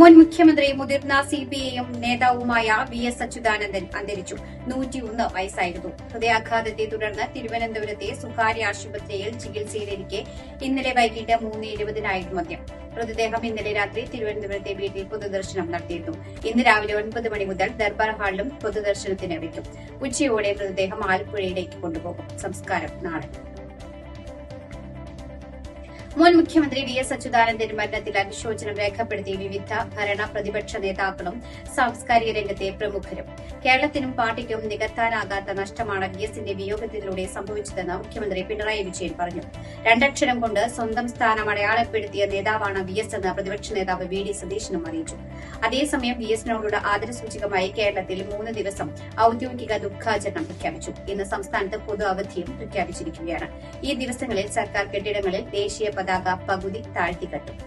മുൻ മുഖ്യമന്ത്രി മുതിർന്ന സി പി ഐഎം നേതാവുമായ വി എസ് അച്യുതാനന്ദൻ അന്തരിച്ചു. നൂറ്റിയൊന്ന് വയസ്സായിരുന്നു. ഹൃദയാഘാതത്തെ തുടർന്ന് തിരുവനന്തപുരത്തെ സ്വകാര്യ ആശുപത്രിയിൽ ചികിത്സയിലിരിക്കെ ഇന്നലെ വൈകിട്ട് മൂന്ന് ഇരുപതിനായിരുന്നു മദ്യം. മൃതദേഹം ഇന്നലെ രാത്രി തിരുവനന്തപുരത്തെ വീട്ടിൽ പൊതുദർശനം നടത്തിയിരുന്നു. ഇന്ന് രാവിലെ ഒൻപത് മണി മുതൽ ദർബാർ ഹാളിലും പൊതുദർശനത്തിന് വയ്ക്കും ഉച്ചയോടെ മൃതദേഹം ആലപ്പുഴയിലേക്ക് കൊണ്ടുപോകും. സംസ്കാരം നാളെ. മുൻ മുഖ്യമന്ത്രി വി എസ് അച്യുതാനന്ദന്റെ മരണത്തിൽ അനുശോചനം രേഖപ്പെടുത്തി വിവിധ ഭരണ പ്രതിപക്ഷ നേതാക്കളും സാംസ്കാരിക രംഗത്തെ പ്രമുഖരും. കേരളത്തിനും പാർട്ടിക്കും നികത്താനാകാത്ത നഷ്ടമാണ് വി എസിന്റെ വിയോഗത്തിലൂടെ സംഭവിച്ചതെന്ന് മുഖ്യമന്ത്രി പിണറായി വിജയൻ പറഞ്ഞു. രണ്ടക്ഷരം കൊണ്ട് സ്വന്തം സ്ഥാനം അടയാളപ്പെടുത്തിയ നേതാവാണ് വി എസ് എന്ന് പ്രതിപക്ഷ നേതാവ് വി ഡി സതീശനും അറിയിച്ചു. അതേസമയം വി എസിനോടുള്ള ആദരസൂചകമായി കേരളത്തിൽ മൂന്ന് ദിവസം ഔദ്യോഗിക ദുഃഖാചരണം പ്രഖ്യാപിച്ചു. ഇന്ന് സംസ്ഥാനത്ത് പൊതു അവധിയും പ്രഖ്യാപിച്ചിരിക്കുകയാണ്. ഈ ദിവസങ്ങളിൽ സർക്കാർ കെട്ടിടങ്ങളിൽ ദേശീയ പതാക പകുതി താഴ്ത്തിക്കെട്ടും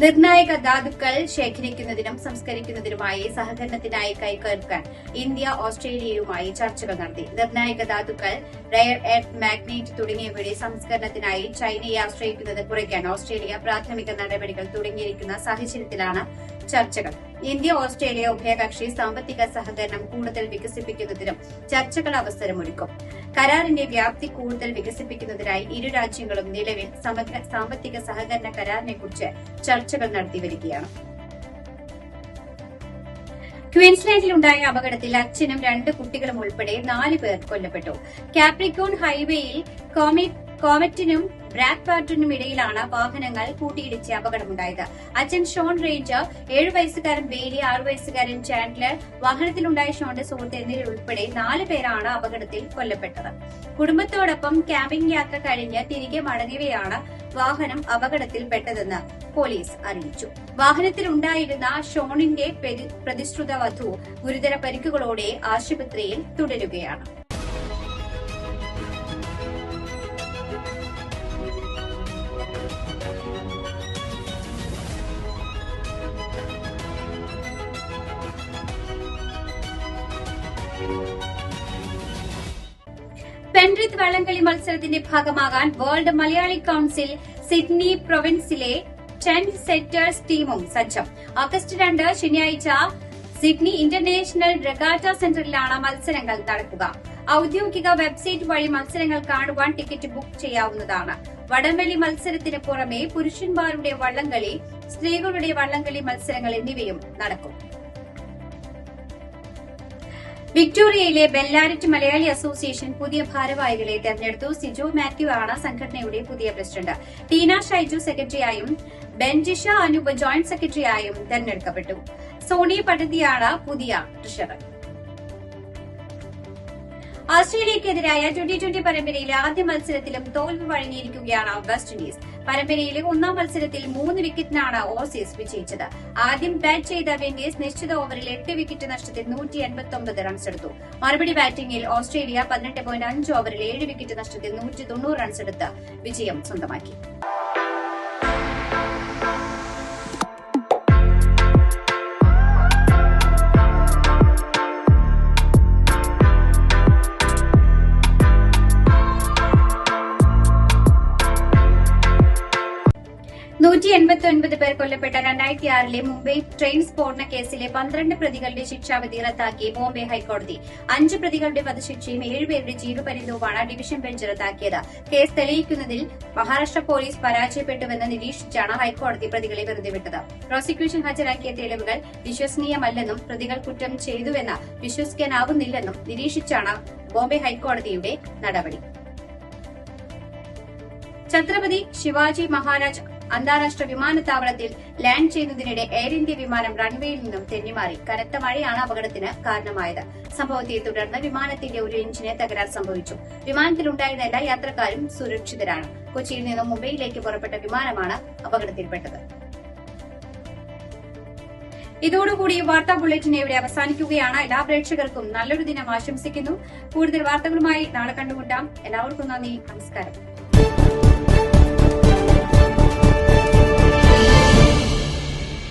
നിർണായക ധാതുക്കൾ ശേഖരിക്കുന്നതിനും സംസ്കരിക്കുന്നതിനുമായി സഹകരണത്തിനായി കൈകോർക്കാൻ ഇന്ത്യ ഓസ്ട്രേലിയയുമായി ചർച്ചകൾ നടത്തി. നിർണായക ധാതുക്കൾ റയർ എർത്ത് മാഗ്നേറ്റ് തുടങ്ങിയവയുടെ സംസ്കരണത്തിനായി ചൈനയെ ആശ്രയിക്കുന്നത് കുറയ്ക്കാൻ ഓസ്ട്രേലിയ പ്രാഥമിക നടപടികൾ തുടങ്ങിയിരിക്കുന്ന സാഹചര്യത്തിലാണ് ചർച്ചകൾ. ഇന്ത്യ ഓസ്ട്രേലിയ ഉഭയകക്ഷി സാമ്പത്തിക സഹകരണം കൂടുതൽ വികസിപ്പിക്കുന്നതിനും ചർച്ചകൾ അവസരമൊരുക്കും. കരാറിന്റെ വ്യാപ്തി കൂടുതൽ വികസിപ്പിക്കുന്നതിനായി ഇരു രാജ്യങ്ങളും നിലവിൽ സമഗ്ര സാമ്പത്തിക സഹകരണ കരാറിനെക്കുറിച്ച് ചർച്ചകൾ നടത്തിവരികയാണ് ക്വീൻസ്ലാൻഡിലുണ്ടായ അപകടത്തിൽ അച്ഛനും രണ്ട് കുട്ടികളും ഉൾപ്പെടെ നാല് പേർ കൊല്ലപ്പെട്ടു. കാപ്രിക്കോൺ ഹൈവേയിൽ കോമറ്റിനും ബ്രാഡ് പാർട്ടിനും ഇടയിലാണ് വാഹനങ്ങൾ കൂട്ടിയിടിച്ച് അപകടമുണ്ടായത്. അച്ഛൻ ഷോൺ റേഞ്ചർ ഏഴു വയസ്സുകാരൻ ബേലി ആറു വയസ്സുകാരൻ ചാൻഡ്ലർ വാഹനത്തിലുണ്ടായ ഷോന്റെ സുഹൃത്ത് എന്നിവരുൾപ്പെടെ നാല് പേരാണ് അപകടത്തിൽ കൊല്ലപ്പെട്ടത്. കുടുംബത്തോടൊപ്പം ക്യാമ്പിംഗ് യാത്ര കഴിഞ്ഞ് തിരികെ മടങ്ങിയവയാണ് വാഹനം അപകടത്തിൽപ്പെട്ടതെന്ന് പോലീസ് അറിയിച്ചു. വാഹനത്തിലുണ്ടായിരുന്ന ഷോണിന്റെ പ്രതിശ്രുത വധു ഗുരുതര പരിക്കുകളോടെ ആശുപത്രിയിൽ തുടരുകയാണ്. പെൻറിത്ത് വള്ളംകളി മത്സരത്തിന്റെ ഭാഗമാകാൻ വേൾഡ് മലയാളി കൌൺസിൽ സിഡ്നി പ്രൊവിൻസിലെ ടെൻ സെറ്റേഴ്സ് ടീമും സജ്ജം. ഓഗസ്റ്റ് രണ്ട് ശനിയാഴ്ച സിഡ്നി ഇന്റർനാഷണൽ റെഗാറ്റ സെന്ററിലാണ് മത്സരങ്ങൾ നടക്കുക. ഔദ്യോഗിക വെബ്സൈറ്റ് വഴി മത്സരങ്ങൾ കാണുവാൻ ടിക്കറ്റ് ബുക്ക് ചെയ്യാവുന്നതാണ്. വടംവലി മത്സരത്തിന് പുറമെ പുരുഷന്മാരുടെ വള്ളംകളി സ്ത്രീകളുടെ വള്ളംകളി മത്സരങ്ങൾ എന്നിവയും നടക്കും. വിക്ടോറിയയിലെ ബെല്ലാരിറ്റ് മലയാളി അസോസിയേഷൻ പുതിയ ഭാരവാഹികളെ തെരഞ്ഞെടുത്തു. സിജോ മാത്യു ആണ് സംഘടനയുടെ പുതിയ പ്രസിഡന്റ്. ടീന ഷൈജു സെക്രട്ടറിയായും ബെൻജിഷ അനൂപ് ജോയിന്റ് സെക്രട്ടറിയായും തെരഞ്ഞെടുക്കപ്പെട്ടു. സോണി പട്ടതിയാണ് പുതിയ ട്രഷറർ. ഓസ്ട്രേലിയക്കെതിരായ ട്വന്റി ട്വന്റി പരമ്പരയിലെ ആദ്യ മത്സരത്തിലും തോൽവി വഴങ്ങിയിരിക്കുകയാണ് വെസ്റ്റ് ഇൻഡീസ്. പരമ്പരയിലെ ഒന്നാം മത്സരത്തിൽ മൂന്ന് വിക്കറ്റിനാണ് ഓസീസ് വിജയിച്ചത്. ആദ്യം ബാറ്റ് ചെയ്ത വെന്നീസ് നിശ്ചിത ഓവറിൽ എട്ട് വിക്കറ്റ് നഷ്ടത്തിൽ നൂറ്റി എൺപത്തി റൺസ് എടുത്തു. മറുപടി ബാറ്റിംഗിൽ ഓസ്ട്രേലിയ പതിനെട്ട് പോയിന്റ് അഞ്ച് ഓവറിൽ ഏഴ് വിക്കറ്റ് നഷ്ടത്തിൽ നൂറ്റി തൊണ്ണൂറ് റൺസ് എടുത്ത് വിജയം സ്വന്തമാക്കി. നൂറ്റി എൺപത്തി ഒൻപത് പേർ കൊല്ലപ്പെട്ട രണ്ടായിരത്തി ആറിലെ മുംബൈ ട്രെയിൻ സ്ഫോടന കേസിലെ പന്ത്രണ്ട് പ്രതികളുടെ ശിക്ഷാവിധി റദ്ദാക്കി ബോംബെ ഹൈക്കോടതി. അഞ്ച് പ്രതികളുടെ വധശിക്ഷയും ഏഴുപേരുടെ ജീവപര്യന്തവുമാണ് ഡിവിഷൻ ബെഞ്ച് റദ്ദാക്കിയത്. കേസ് തെളിയിക്കുന്നതിൽ മഹാരാഷ്ട്ര പോലീസ് പരാജയപ്പെട്ടുവെന്ന് നിരീക്ഷിച്ചാണ് ഹൈക്കോടതി പ്രതികളെ വെറുതെ വിട്ടത് പ്രോസിക്യൂഷൻ ഹാജരാക്കിയ തെളിവുകൾ വിശ്വസനീയമല്ലെന്നും പ്രതികൾ കുറ്റം ചെയ്തുവെന്ന് വിശ്വസിക്കാനാവുന്നില്ലെന്നും നിരീക്ഷിച്ചാണ് ബോംബെ ഹൈക്കോടതിയുടെ നടപടി. ഛത്രപതി ശിവാജി മഹാരാജ് അന്താരാഷ്ട്ര വിമാനത്താവളത്തിൽ ലാൻഡ് ചെയ്യുന്നതിനിടെ എയർ ഇന്ത്യ വിമാനം റൺവേയിൽ നിന്നും തെന്നിമാറി. കനത്ത മഴയാണ് അപകടത്തിന് കാരണമായത്. സംഭവത്തെ തുടർന്ന് വിമാനത്തിന്റെ ഒരു എഞ്ചിന് തകരാർ സംഭവിച്ചു. വിമാനത്തിലുണ്ടായിരുന്ന എല്ലാ യാത്രക്കാരും സുരക്ഷിതരാണ്. കൊച്ചിയിൽ നിന്നും മുംബൈയിലേക്ക് പുറപ്പെട്ട വിമാനമാണ് അപകടത്തിൽപ്പെട്ടത്. ഇതോടുകൂടി വാർത്താ ബുള്ളറ്റിൻ ഇവിടെ അവസാനിക്കുകയാണ്. എല്ലാ പ്രേക്ഷകർക്കും നല്ലൊരു ദിനം ആശംസിക്കുന്നു. കൂടുതൽ വാർത്തകളുമായി നാളെ കണ്ടുമുട്ടാം. എല്ലാവർക്കും നന്ദി. നമസ്കാരം.